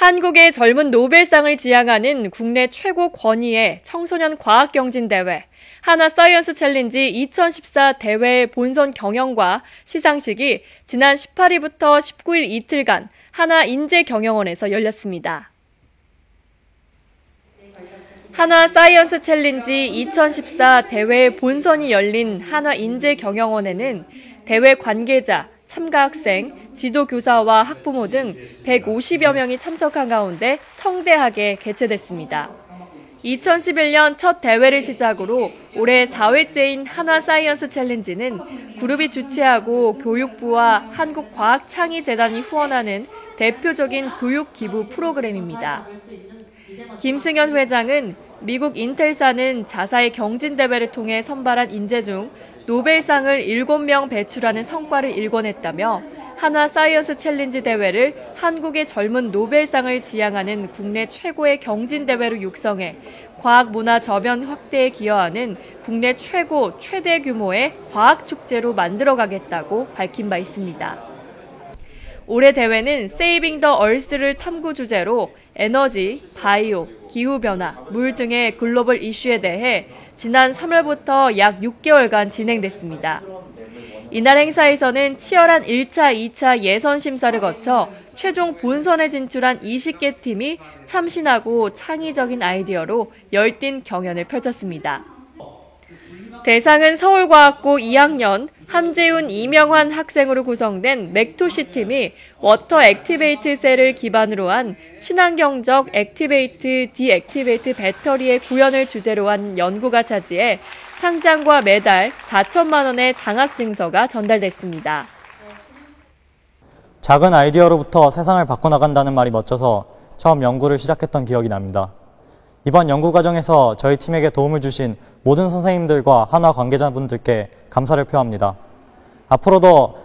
한국의 젊은 노벨상을 지향하는 국내 최고 권위의 청소년 과학경진대회 하나 사이언스 챌린지 2014 대회 본선 경영과 시상식이 지난 18일부터 19일 이틀간 하나 인재경영원에서 열렸습니다. 하나 사이언스 챌린지 2014 대회 본선이 열린 하나 인재경영원에는 대회 관계자, 참가 학생, 지도교사와 학부모 등 150여 명이 참석한 가운데 성대하게 개최됐습니다. 2011년 첫 대회를 시작으로 올해 4회째인 한화 사이언스 챌린지는 그룹이 주최하고 교육부와 한국과학창의재단이 후원하는 대표적인 교육 기부 프로그램입니다. 김승현 회장은 미국 인텔사는 자사의 경진대회를 통해 선발한 인재 중 노벨상을 7명 배출하는 성과를 일궈냈다며 한화 사이언스 챌린지 대회를 한국의 젊은 노벨상을 지향하는 국내 최고의 경진 대회로 육성해 과학 문화 저변 확대에 기여하는 국내 최고, 최대 규모의 과학 축제로 만들어 가겠다고 밝힌 바 있습니다. 올해 대회는 세이빙 더 얼스를 탐구 주제로 에너지, 바이오, 기후변화, 물 등의 글로벌 이슈에 대해 지난 3월부터 약 6개월간 진행됐습니다. 이날 행사에서는 치열한 1차, 2차 예선 심사를 거쳐 최종 본선에 진출한 20개 팀이 참신하고 창의적인 아이디어로 열띤 경연을 펼쳤습니다. 대상은 서울과학고 2학년 함재훈 이명환 학생으로 구성된 맥토시 팀이 워터 액티베이트 셀을 기반으로 한 친환경적 액티베이트 디액티베이트 배터리의 구현을 주제로 한 연구가 차지해 상장과 매달 4천만 원의 장학 증서가 전달됐습니다. 작은 아이디어로부터 세상을 바꿔나간다는 말이 멋져서 처음 연구를 시작했던 기억이 납니다. 이번 연구 과정에서 저희 팀에게 도움을 주신 모든 선생님들과 한화 관계자분들께 감사를 표합니다. 앞으로도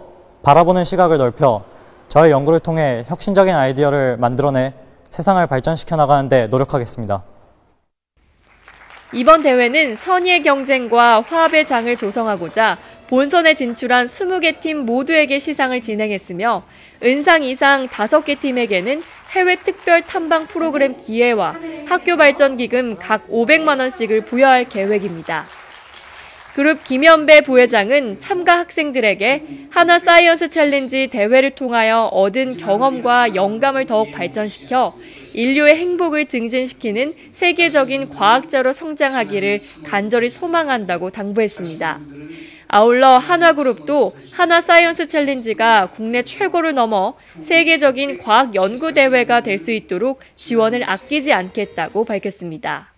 바라보는 시각을 넓혀 저의 연구를 통해 혁신적인 아이디어를 만들어내 세상을 발전시켜 나가는데 노력하겠습니다. 이번 대회는 선의의 경쟁과 화합의 장을 조성하고자 본선에 진출한 20개 팀 모두에게 시상을 진행했으며 은상 이상 5개 팀에게는 해외 특별 탐방 프로그램 기회와 학교 발전 기금 각 500만 원씩을 부여할 계획입니다. 그룹 김현배 부회장은 참가 학생들에게 하나 사이언스 챌린지 대회를 통하여 얻은 경험과 영감을 더욱 발전시켜 인류의 행복을 증진시키는 세계적인 과학자로 성장하기를 간절히 소망한다고 당부했습니다. 아울러 한화그룹도 한화 사이언스 챌린지가 국내 최고를 넘어 세계적인 과학 연구 대회가 될 수 있도록 지원을 아끼지 않겠다고 밝혔습니다.